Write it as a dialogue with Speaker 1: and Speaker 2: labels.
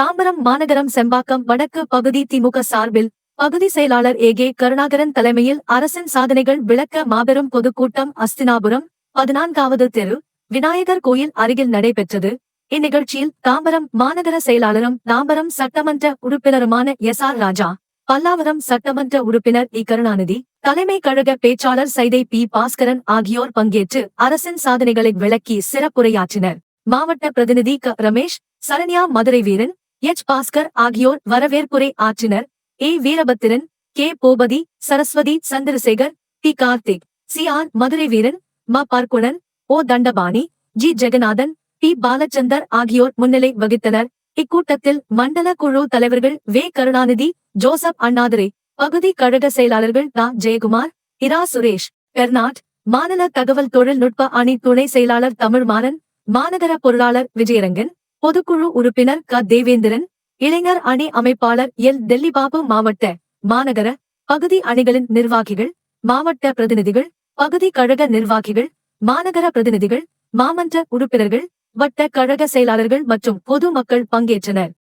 Speaker 1: தாம்பரம் மாநகரம் செம்பாக்கம் வடக்கு பகுதி திமுக சார்பில் பகுதி செயலாளர் ஏ. கே. கருணாகரன் தலைமையில் அரசின் சாதனைகள் விளக்க மாபெரும் பொதுக்கூட்டம் அஸ்தினாபுரம் பதினான்காவது தெரு விநாயகர் கோயில் அருகில் நடைபெற்றது. இந்நிகழ்ச்சியில் தாம்பரம் மாநகர செயலாளரும் தாம்பரம் சட்டமன்ற உறுப்பினருமான எஸ். ஆர். ராஜா பல்லாவரம் சட்டமன்ற உறுப்பினர் இ. கருணாநிதி தலைமை கழக பேச்சாளர் சைதை பி. பாஸ்கரன் ஆகியோர் பங்கேற்று அரசின் சாதனைகளை விளக்கி சிறப்புரையாற்றினர். மாவட்ட பிரதிநிதி க. ரமேஷ் சரண்யா மதுரை வீரன் எச். பாஸ்கர் ஆகியோர் வரவேற்புரை ஆற்றினர். A. Veerabhadran K. Bhupathi Saraswathi Chandrasekar T Karthik C. R. Madurai Veeran ம. Parkunan O. Thandapani G. Jeganathan B. Balachandar ஆகியோர் முன்னிலை வகித்தனர். இக்கூட்டத்தில் மண்டல குழு தலைவர்கள் வே. கருணாநிதி ஜோசப் அண்ணாதுரை பகுதி கழக செயலாளர்கள் தா ஜெயக்குமார் இரா. சுரேஷ் பெர்னாட் மாநில தகவல் தொழில்நுட்ப அணி துணை செயலாளர் தமிழ்மாறன் மாநகர பொருளாளர் விஜயரங்கன் பொதுக்குழு உறுப்பினர் க. தேவேந்திரன் இளைஞர் அணி அமைப்பாளர் எல். டெல்லிபாபு மாவட்ட மாநகர பகுதி அணிகளின் நிர்வாகிகள் மாவட்ட பிரதிநிதிகள் பகுதி கழக நிர்வாகிகள் மாநகர பிரதிநிதிகள் மாமன்ற உறுப்பினர்கள் வட்ட கழக செயலாளர்கள் மற்றும் பொதுமக்கள் பங்கேற்றனர்.